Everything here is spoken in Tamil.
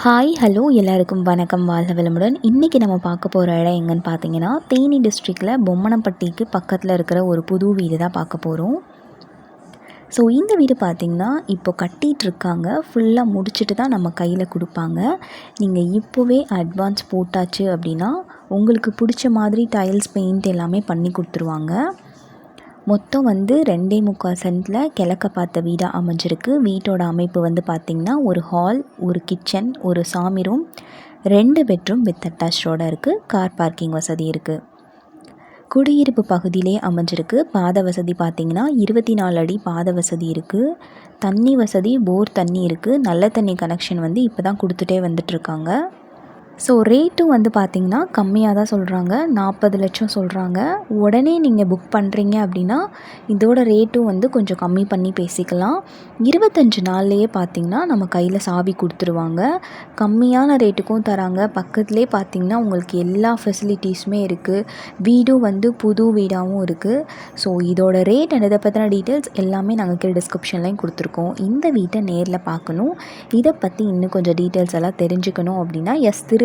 ஹாய் ஹலோ எல்லாருக்கும் வணக்கம். வாழ்க வளமுடன். இன்றைக்கி நம்ம பார்க்க போகிற இடம் எங்கன்னு பார்த்தீங்கன்னா தேனி டிஸ்ட்ரிக்டில் பொம்மனப்பட்டிக்கு பக்கத்தில் இருக்கிற ஒரு புது வீடு தான் பார்க்க போகிறோம் ஸோ இந்த வீடு பார்த்திங்கன்னா இப்போ கட்டிகிட்ருக்காங்க ஃபுல்லாக முடிச்சுட்டு தான் நம்ம கையில் கொடுப்பாங்க. நீங்கள் இப்போவே அட்வான்ஸ் போட்டாச்சு அப்படின்னா உங்களுக்கு பிடிச்ச மாதிரி டைல்ஸ் பெயிண்ட் எல்லாமே பண்ணி கொடுத்துருவாங்க. மொத்தம் வந்து ரெண்டே முக்கால் சென்டில் கிழக்க பார்த்த வீடாக அமைஞ்சிருக்கு. வீட்டோட அமைப்பு வந்து பார்த்திங்கன்னா ஒரு ஹால் ஒரு கிச்சன் ஒரு சாமி ரூம் ரெண்டு பெட்ரூம் வித் அட்டாச்சோடு இருக்குது கார் பார்க்கிங் வசதி இருக்குது குடியிருப்பு பகுதியிலே அமைஞ்சிருக்கு. பாத வசதி பார்த்திங்கன்னா இருபத்தி நாலு அடி பாத வசதி இருக்குது தண்ணி வசதி போர் தண்ணி இருக்குது நல்ல தண்ணி கனெக்ஷன் வந்து இப்போ தான் கொடுத்துட்டே வந்துட்டுருக்காங்க ஸோ ரேட்டும் வந்து பார்த்திங்கன்னா கம்மியாக தான் சொல்கிறாங்க நாற்பது லட்சம் சொல்கிறாங்க உடனே நீங்கள் புக் பண்ணுறீங்க அப்படின்னா இதோட ரேட்டும் வந்து கொஞ்சம் கம்மி பண்ணி பேசிக்கலாம். இருபத்தஞ்சி நாள்லேயே பார்த்திங்கன்னா நம்ம கையில் சாவி கொடுத்துருவாங்க. கம்மியான ரேட்டுக்கும் தராங்க. பக்கத்துலேயே பார்த்திங்கன்னா உங்களுக்கு எல்லா ஃபெசிலிட்டிஸுமே இருக்குது வீடும் வந்து புது வீடாகவும் இருக்குது ஸோ இதோட ரேட் அண்ட் இதை பற்றின டீட்டெயில்ஸ் எல்லாமே நாங்கள் கீழே டிஸ்கிரிப்ஷன்லையும் கொடுத்துருக்கோம். இந்த வீட்டை நேரில் பார்க்கணும். இதை பற்றி இன்னும் கொஞ்சம் டீட்டெயில்ஸ் எல்லாம் தெரிஞ்சுக்கணும் அப்படின்னா S Thiru